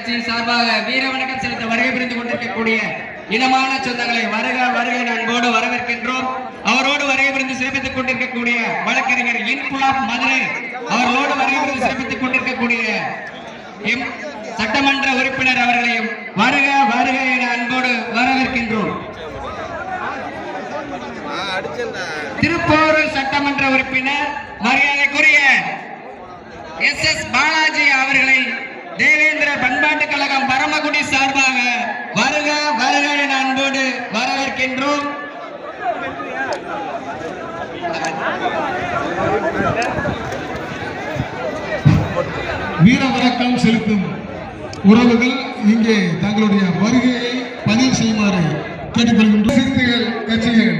கட்சியின் சார்பாக வீர வணக்கம் செலுத்த வருகை புரிந்து கொண்டிருக்கக்கூடிய இனமான சொந்தங்களை வருக வருக என அன்போடு வரவேற்கின்றோம். அவரோடு வருகை புரிந்து சிறப்பித்துக் கொண்டிருக்கக்கூடிய வழக்கறிஞர் இன்புலாப் மதுரை அவர்களோடு வருகை புரிந்து சிறப்பித்துக் கொண்டிருக்கக்கூடிய சட்டமன்ற உறுப்பினர் அவர்களையும் வருக வருக என அன்போடு வரவேற்கின்றோம். திருப்போரூர் சட்டமன்ற உறுப்பினர் மரியாதைக்குரிய எஸ் எஸ் பாலாஜி அவர்களை தேவேந்திர பண்பாட்டு கழகம் பரமக்குடி சார்பாக வருக வருக என அன்போடு வரவேற்கின்றோம். வீர வணக்கம் செலுத்தும் உறவுகள் இங்கே தங்களுடைய வருகையை பதிவு செய்யுமாறு கேட்டுக்கொள்கின்ற சிறுத்தைகள் கட்சியின்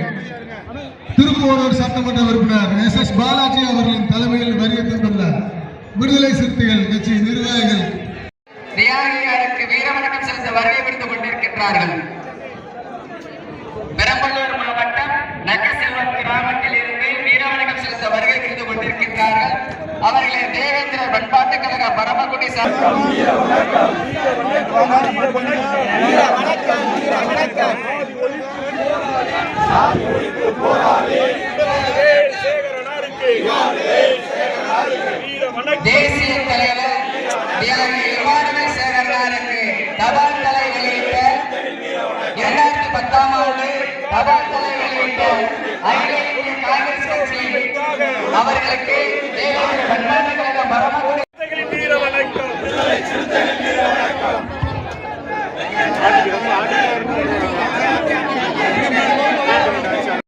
திருப்போரூர் சட்டமன்ற உறுப்பினர் எஸ் எஸ் பாலாஜி அவர்களின் தலைமையில் வருகை தந்துள்ள விடுதலை சிறுத்தைகள் கட்சி நிர்வாகிகள் தியாகியாருக்கு வீரவணக்கம் செலுத்த வருகை புரிந்து கொண்டிருக்கின்றார்கள். பெரம்பலூர் மாவட்டம் நகசெல்வம் கிராமத்தில் இருந்து வீரவணக்கம் செலுத்த வருகை புரிந்து கொண்டிருக்கின்றார்கள். அவர்களை தேவேந்திர பண்பாட்டு கழக பரமக்குடி தேசிய தலைவர் தியாகி தபால் தலை வெளியிட்ட இரண்டாயிரத்தி பத்தாம் ஆண்டு தபால் தலை